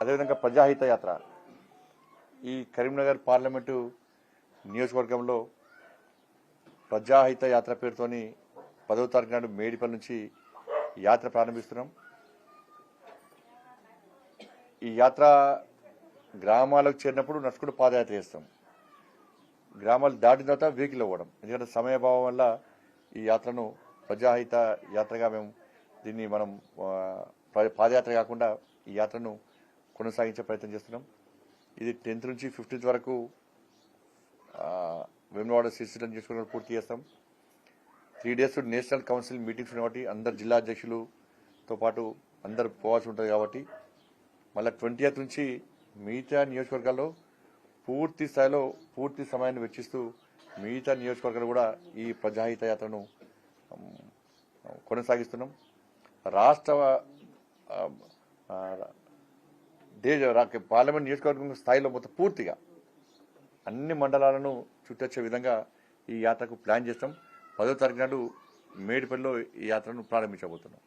అదేవిధంగా ప్రజాహిత యాత్ర. ఈ కరీంనగర్ పార్లమెంటు నియోజకవర్గంలో ప్రజాహిత యాత్ర పేరుతోని పదవ తారీఖు నాడు మేడిపల్లి నుంచి యాత్ర ప్రారంభిస్తున్నాం. ఈ యాత్ర గ్రామాలకు చేరినప్పుడు నడుచుకుంటూ పాదయాత్ర చేస్తాం. గ్రామాలు దాటిన తర్వాత వెహికల్ అవ్వడం ఎందుకంటే సమయభావం వల్ల ఈ యాత్రను ప్రజాహిత యాత్రగా మేము దీన్ని మనం పాదయాత్ర కాకుండా ఈ యాత్రను కొనసాగించే ప్రయత్నం చేస్తున్నాం. ఇది టెన్త్ నుంచి ఫిఫ్టీన్త్ వరకు వేమనవాడ వేములవాడ చేసుకుని పూర్తి చేస్తాం. Three days national council meetings ఉన్నాయి కాబట్టి అందరు జిల్లా అధ్యక్షులతో పాటు అందరు పోవాల్సి ఉంటుంది కాబట్టి మళ్ళీ ట్వంటీ నుంచి మిగతా నియోజకవర్గాల్లో పూర్తి స్థాయిలో పూర్తి సమయాన్ని వెచ్చిస్తూ మిగతా నియోజకవర్గాలు కూడా ఈ ప్రజాహిత యాత్రను కొనసాగిస్తున్నాం. రాష్ట్ర దేశ రా- పార్లమెంట్ నియోజకవర్గం స్థాయిలో మొత్తం పూర్తిగా అన్ని మండలాలను చుట్టొచ్చే విధంగా ఈ యాత్రకు ప్లాన్ చేస్తాం. పదో తారీఖు నాడు మేడిపల్లిలో ఈ యాత్రను ప్రారంభించబోతున్నాం.